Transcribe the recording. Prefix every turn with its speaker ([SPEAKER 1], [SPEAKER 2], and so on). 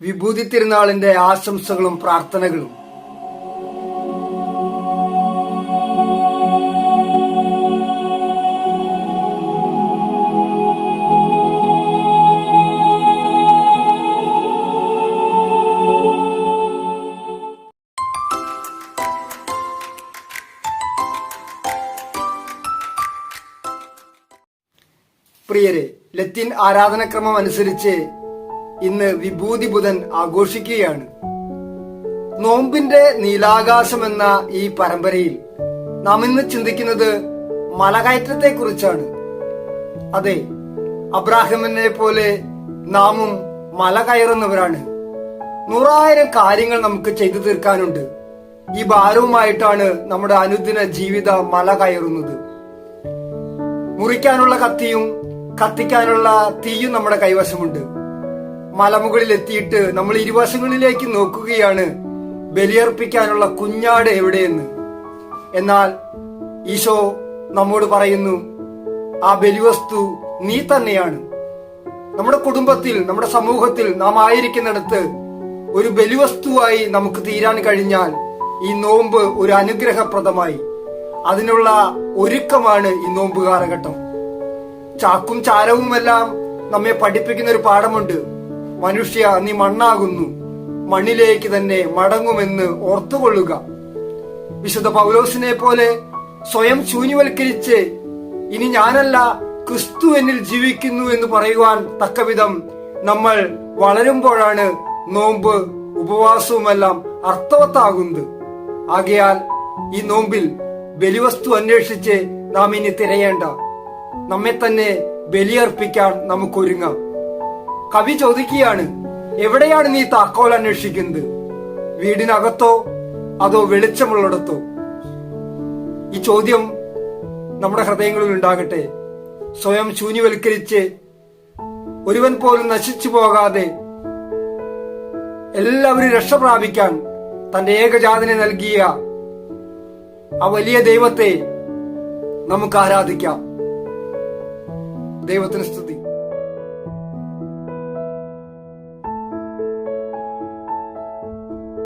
[SPEAKER 1] വിഭൂതി തിരുനാളിന്റെ ആശംസകളും പ്രാർത്ഥനകളും. പ്രിയരെ ലത്തീൻ ആരാധനക്രമം അനുസരിച്ച് ഇന്ന് വിഭൂതി ബുധൻ ആഘോഷിക്കുകയാണ്. നോമ്പിന്റെ നീലാകാശം എന്ന ഈ പരമ്പരയിൽ നാം ഇന്ന് ചിന്തിക്കുന്നത് മലകയറ്റത്തെ കുറിച്ചാണ് അതെ അബ്രാഹിമിനെ പോലെ നാമും മല കയറുന്നവരാണ്. നൂറായിരം കാര്യങ്ങൾ നമുക്ക് ചെയ്തു തീർക്കാനുണ്ട്. ഈ ഭാരവുമായിട്ടാണ് നമ്മുടെ അനുദിന ജീവിത മല കയറുന്നത്. മുറിക്കാനുള്ള കത്തിയും കത്തിക്കാനുള്ള തീയും നമ്മുടെ കൈവശമുണ്ട്. മലമുകളിൽ എത്തിയിട്ട് നമ്മൾ ഇരുവശങ്ങളിലേക്ക് നോക്കുകയാണ്. ബലിയർപ്പിക്കാനുള്ള കുഞ്ഞാട് എവിടെയെന്ന്. എന്നാൽ ഈശോ നമ്മോട് പറയുന്നു ആ ബലിവസ്തു നീ തന്നെയാണ്. നമ്മുടെ കുടുംബത്തിൽ നമ്മുടെ സമൂഹത്തിൽ നാം ആയിരിക്കുന്നിടത്ത് ഒരു ബലിവസ്തുവായി നമുക്ക് തീരാൻ കഴിഞ്ഞാൽ ഈ നോമ്പ് ഒരു അനുഗ്രഹപ്രദമായി. അതിനുള്ള ഒരുക്കമാണ് ഈ നോമ്പ് കാലഘട്ടം. ചാക്കും ചാരവുമെല്ലാം നമ്മെ പഠിപ്പിക്കുന്ന ഒരു പാഠമുണ്ട്. മനുഷ്യ നീ മണ്ണാകുന്നു. മണ്ണിലേക്ക് തന്നെ മടങ്ങുമെന്ന് ഓർത്തുകൊള്ളുക. വിശുദ്ധ പൗലോസിനെ പോലെ സ്വയം ശൂന്യവൽക്കരിച്ച് ഇനി ഞാനല്ല ക്രിസ്തു എന്നിൽ ജീവിക്കുന്നു എന്ന് പറയുവാൻ തക്കവിധം നമ്മൾ വളരുമ്പോഴാണ് നോമ്പ് ഉപവാസവുമെല്ലാം അർത്ഥവത്താകുന്നത്. ആകയാൽ ഈ നോമ്പിൽ ബലിവസ്തു അന്വേഷിച്ച് നാം ഇനി തിരയേണ്ട. നമ്മെ തന്നെ ബലിയർപ്പിക്കാൻ നമുക്കൊരുങ്ങാം. കവി ചോദിക്കുകയാണ് എവിടെയാണ് നീ താക്കോൽ അന്വേഷിക്കുന്നത്? വീടിനകത്തോ അതോ വെളിച്ചമുള്ളിടത്തോ? ഈ ചോദ്യം നമ്മുടെ ഹൃദയങ്ങളിൽ ഉണ്ടാകട്ടെ. സ്വയം ശൂന്യവൽക്കരിച്ച് ഒരുവൻ പോലും നശിച്ചു പോകാതെ എല്ലാവരും രക്ഷ പ്രാപിക്കാൻ തന്റെ ഏകജാതനെ നൽകിയ ആ വലിയ ദൈവത്തെ നമുക്ക് ആരാധിക്കാം. ദൈവത്തിന് സ്തുതി.